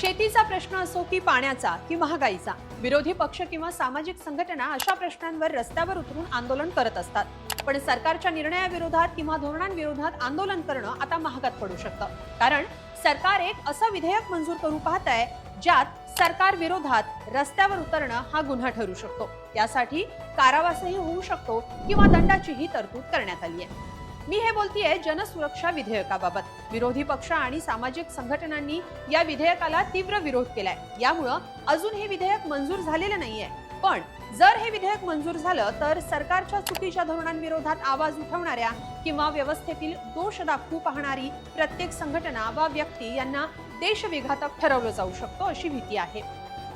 शेतीचा प्रश्न असो की पाण्याचा की महागाईचा विरोधी पक्ष किंवा सामाजिक संघटना अशा प्रश्नांवर रस्त्यावर उतरून आंदोलन करत असतात. पण सरकारच्या निर्णयाविरोधात किंवा धोरणांविरोधात आंदोलन करणं आता महागात पडू शकतं. कारण सरकार एक असं विधेयक मंजूर करू पाहत आहे ज्यात सरकार विरोधात रस्त्यावर उतरणं हा गुन्हा ठरू शकतो. त्यासाठी कारावासही होऊ शकतो किंवा दंडाचीही तरतूद करण्यात आली आहे. मी हे बोलतीये जनसुरक्षा विधेयकाबाबत. विरोधी पक्ष आणि सामाजिक संघटनांनी या विधेयकाला तीव्र विरोध केलाय. यामुळं अजून हे विधेयक मंजूर झालेलं नाहीये. पण जर हे विधेयक मंजूर झालं तर सरकारच्या चुकीच्या धोरणांविरोधात आवाज उठवणाऱ्या किंवा व्यवस्थेतील दोष दाखवू पाहणारी प्रत्येक संघटना वा व्यक्ती यांना देशविघातक ठरवलं जाऊ शकतो अशी भीती आहे.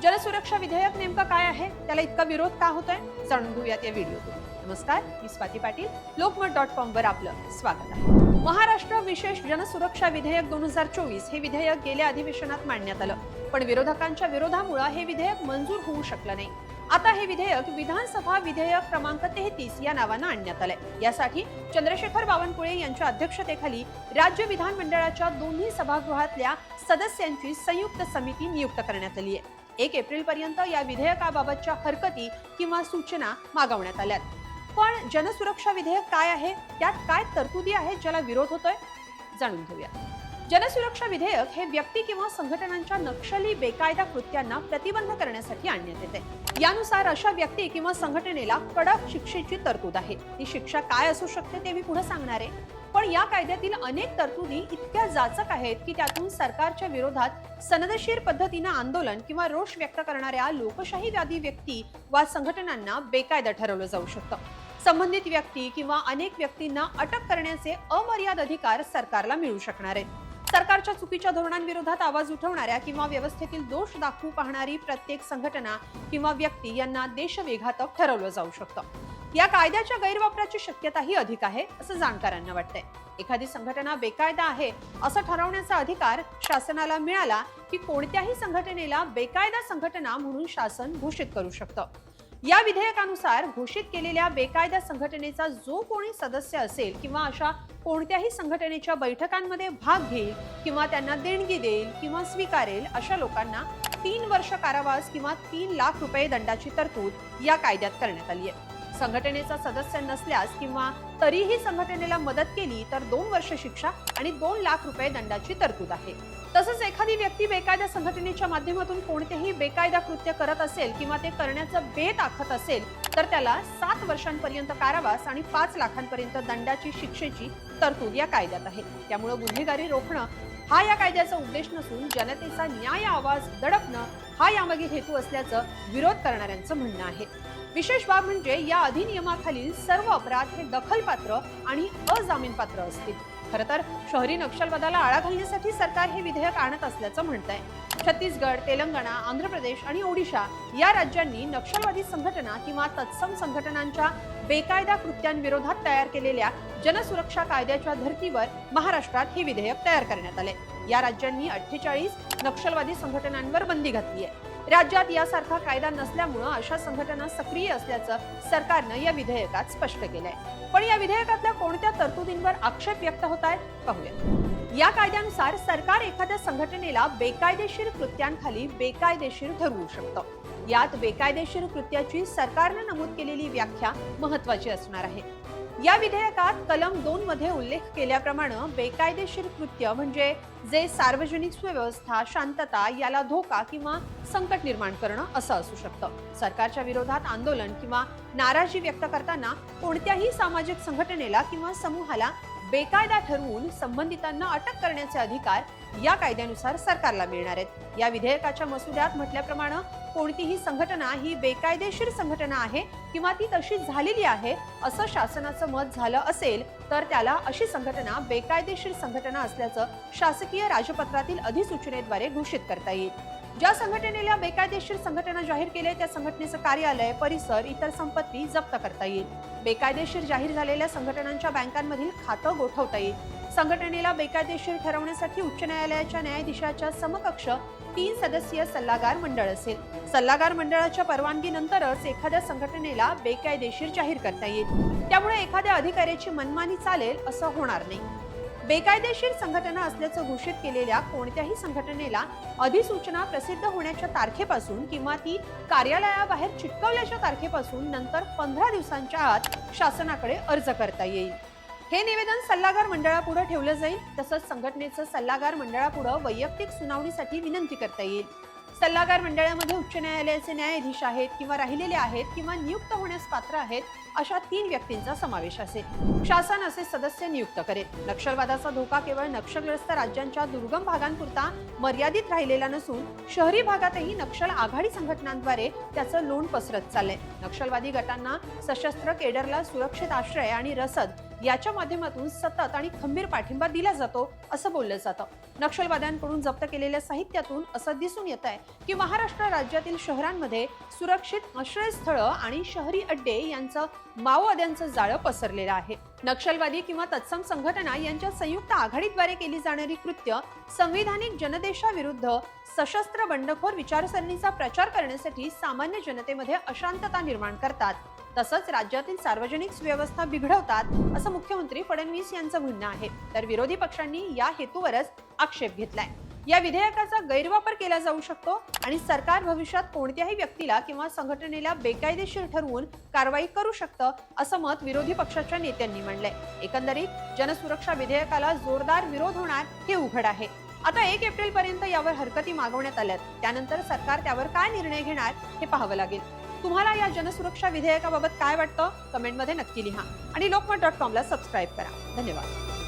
जलसुरक्षा विधेयक नेमकं काय आहे? त्याला इतका विरोध का होतोय? जाणून घेऊयात या व्हिडिओतून नमस्कार मी स्वाती पाटील. लोकमत डॉट कॉम वर आपलं स्वागत आहे. महाराष्ट्र विशेष जनसुरक्षा विधेयक दोन हजार चोवीस हे विधेयक गेल्या अधिवेशनात मांडण्यात आलं. पण विरोधकांच्या विरोधामुळे हे विधेयक मंजूर होऊ शकलं नाही. आता हे विधेयक विधानसभा विधेयक क्रमांक तेहतीस या नावानं आणण्यात आलंय. यासाठी चंद्रशेखर बावनकुळे यांच्या अध्यक्षतेखाली राज्य विधानमंडळाच्या दोन्ही सभागृहातल्या सदस्यांची संयुक्त समिती नियुक्त करण्यात आली आहे. एक एप्रिल पर्यंत या विधेयकाबाबतच्या हरकती किंवा सूचना मागवण्यात आल्यात. पण जनसुरक्षा विधेयक काय आहे? त्यात काय तरतुदी आहेत ज्याला विरोध होतोय? जाणून घेऊया जनसुरक्षा विधेयक हे व्यक्ती किंवा संघटनांच्या नक्षली बेकायदा कृत्यांना प्रतिबंध करण्यासाठी आणण्यात येते. यानुसार अशा व्यक्ती किंवा संघटनेला कडक शिक्षेची तरतूद आहे. ती शिक्षा काय असू शकते ते मी पुढे सांगणार आहे. पण या कायद्यातील अनेक तरतुदी इतक्या जाचक आहेत की त्यातून सरकारच्या विरोधात सनदशीर पद्धतीनं आंदोलन किंवा रोष व्यक्त करणाऱ्या लोकशाहीवादी व्यक्ती वा संघटनांना बेकायदा ठरवलं जाऊ शकतं. संबंधित व्यक्ती किंवा अनेक व्यक्तींना अटक करण्याचे अमर्याद अधिकार सरकारला मिळू शकणार आहेत. सरकारच्या चुकीच्या धोरणांविरोधात आवाज उठवणाऱ्या किंवा व्यवस्थेतील दोष दाखवू पाहणारी प्रत्येक संघटना किंवा व्यक्ती यांना देशविघातक ठरवलं जाऊ शकतं. या कायद्याच्या गैरवापराची शक्यताही अधिक आहे असं जाणकारांना वाटतंय. एखादी संघटना बेकायदा आहे असं ठरवण्याचा अधिकार शासनाला मिळाला की कोणत्याही संघटनेला बेकायदा संघटना म्हणून शासन घोषित करू शकतं. या विधेयकानुसार घोषित केलेल्या बेकायदा संघटनेचा जो कोणी सदस्य असेल किंवा अशा कोणत्याही संघटनेच्या बैठकांमध्ये भाग घेईल किंवा त्यांना देणगी देईल किंवा स्वीकारेल अशा लोकांना तीन वर्ष कारावास किंवा तीन लाख रुपये दंडाची तरतूद या कायद्यात करण्यात आली आहे. संघटनेचा सदस्य नसल्यास किंवा तरीही संघटनेला मदत केली तर दोन वर्ष शिक्षा आणि दोन लाख रुपये दंडाची तरतूद आहे. तसंच एखादी व्यक्ती बेकायदा संघटनेच्या माध्यमातून कोणतेही बेकायदा कृत्य करत असेल किंवा ते करण्याचं बेत आखत असेल तर त्याला सात वर्षांपर्यंत कारावास आणि पाच लाखांपर्यंत दंडाची शिक्षेची तरतूद या कायद्यात आहे. त्यामुळे गुन्हेगारी रोखणं हा या कायद्याचा उद्देश नसून जनतेचा न्याय आवाज दडपणं हा यामागील हेतू असल्याचं विरोध करणाऱ्यांचं म्हणणं आहे. विशेष बाब म्हणजे या अधिनियमाखालील सर्व अपराध हे दखलपात्र आणि अजामीनपात्र असतील. खरं तर शहरी नक्षलवादाला आळा घालण्यासाठी सरकार हे विधेयक आणत असल्याचं म्हणत आहे छत्तीसगड तेलंगणा आंध्र प्रदेश आणि ओडिशा या राज्यांनी नक्षलवादी संघटना किंवा तत्सम संघटनांच्या बेकायदा कृत्यांविरोधात तयार केलेल्या जनसुरक्षा कायद्याच्या धर्तीवर महाराष्ट्रात हे विधेयक तयार करण्यात आले या राज्यांनी अठ्ठेचाळीस नक्षलवादी संघटनांवर बंदी घातली आहे राज्यात यासारखा कायदा नसल्यामुळं अशा संघटना सक्रिय असल्याचं सरकारनं या विधेयकात स्पष्ट केलंय. पण या विधेयकातल्या कोणत्या तरतुदींवर आक्षेप व्यक्त होत आहेत पाहूया. या कायद्यानुसार सरकार एखाद्या संघटनेला बेकायदेशीर कृत्यांखाली बेकायदेशीर ठरवू शकतं. यात बेकायदेशीर कृत्याची सरकारनं नमूद केलेली व्याख्या महत्वाची असणार आहे. या विधेयकात कलम दोन मध्ये उल्लेख केल्याप्रमाणे बेकायदेशीर कृत्य म्हणजे जे सार्वजनिक सुव्यवस्था शांतता याला धोका किंवा संकट निर्माण करणं असं असू शकतं. सरकारच्या विरोधात आंदोलन किंवा नाराजी व्यक्त करताना कोणत्याही सामाजिक संघटनेला किंवा समूहाला बेकायदा ठरवून संबंधितांना अटक करण्याचे अधिकार या कायद्यानुसार सरकारला मिळणार आहेत. या विधेयकाच्या मसुद्यात म्हटल्याप्रमाणे कोणतीही संघटना ही बेकायदेशीर संघटना आहे किंवा ती तशी झालेली आहे असं शासनाचं मत झालं असेल तर त्याला अशी संघटना बेकायदेशीर संघटना असल्याचं शासकीय राजपत्रातील अधिसूचनेद्वारे घोषित करता येईल. ज्या संघटनेला बेकायदेशीर संघटना जाहीर केले त्या संघटनेचं कार्यालय परिसर इतर संपत्ती जप्त करता येईल. बेकायदेशीर जाहीर झालेल्या संघटनांच्या बँकांमधील खातं गोठवता येईल. संघटनेला बेकायदेशीर ठरवण्यासाठी उच्च न्यायालयाच्या न्यायाधीशाच्या समकक्ष तीन सदस्यीय सल्लागार मंडळ असेल. सल्लागार मंडळाच्या परवानगीनंतरच एखाद्या संघटनेला बेकायदेशीर जाहीर करता येईल. त्यामुळे एखाद्या अधिकाऱ्याची मनमानी चालेल असं होणार नाही. बेकायदेशीर संघटना असल्याचं घोषित केलेल्या कोणत्याही संघटनेला अधिसूचना प्रसिद्ध होण्याच्या तारखेपासून किंवा ती कार्यालयाबाहेर चिटकवल्याच्या तारखेपासून नंतर पंधरा दिवसांच्या आत शासनाकडे अर्ज करता येईल. हे निवेदन सल्लागार मंडळापुढे ठेवलं जाईल तसंच संघटनेचं सल्लागार मंडळापुढे वैयक्तिक सुनावणीसाठी विनंती करता येईल. सल्लागार मंडळामध्ये उच्च न्यायालयाचे न्यायाधीश आहेत किंवा राहिलेले आहेत किंवा नियुक्त होण्यास पात्र आहेत अशा तीन व्यक्तींचा समावेश असेल. शासन असे सदस्य नियुक्त करेल. नक्षलवादाचा धोका केवळ नक्षलग्रस्त राज्यांच्या दुर्गम भागांपुरता मर्यादित राहिलेला नसून शहरी भागातही नक्षल आघाडी संघटनांद्वारे त्याचं लोण पसरत चाललंय. नक्षलवादी गटांना सशस्त्र केडरला सुरक्षित आश्रय आणि रसद याच्या माध्यमातून सतत आणि खंबीर पाठिंबा दिला जातो असं बोललं जातं. नक्षलवाद्यांकडून जप्त केलेल्या साहित्यातून असं दिसून येत आहे की महाराष्ट्र राज्यातील शहरांमध्ये सुरक्षित आश्रयस्थळं आणि शहरी अड्डे यांचं माओवाद्यांचं जाळं पसरलेलं आहे. नक्षलवादी किंवा तत्सम संघटना यांच्या संयुक्त आघाडीद्वारे केली जाणारी कृत्य संविधानिक जनदेशाविरुद्ध सशस्त्र बंडखोर विचारसरणीचा प्रचार करण्यासाठी सामान्य जनतेमध्ये अशांतता निर्माण करतात. तसंच राज्यातील सार्वजनिक सुव्यवस्था बिघडवतात असं मुख्यमंत्री फडणवीस यांचं म्हणणं आहे. तर विरोधी पक्षांनी या हेतूवरच आक्षेप घेतलाय. या विधेयकाचा गैरवापर केला जाऊ शकतो आणि सरकार भविष्यात कोणत्याही व्यक्तीला किंवा संघटनेला बेकायदेशीर ठरवून कारवाई करू शकतं असं मत विरोधी पक्षाच्या नेत्यांनी मांडलंय एकंदरीत जनसुरक्षा विधेयकाला जोरदार विरोध होणार हे उघड आहे. आता एक एप्रिल पर्यंत यावर हरकती मागवण्यात आल्यात. त्यानंतर सरकार त्यावर काय निर्णय घेणार हे पाहावं लागेल. तुम्हाला या जनसुरक्षा विधेयकाबाबत काय वाटतं? कमेंटमध्ये नक्की लिहा. आणि लोकमत डॉट कॉमला सबस्क्राईब करा. धन्यवाद.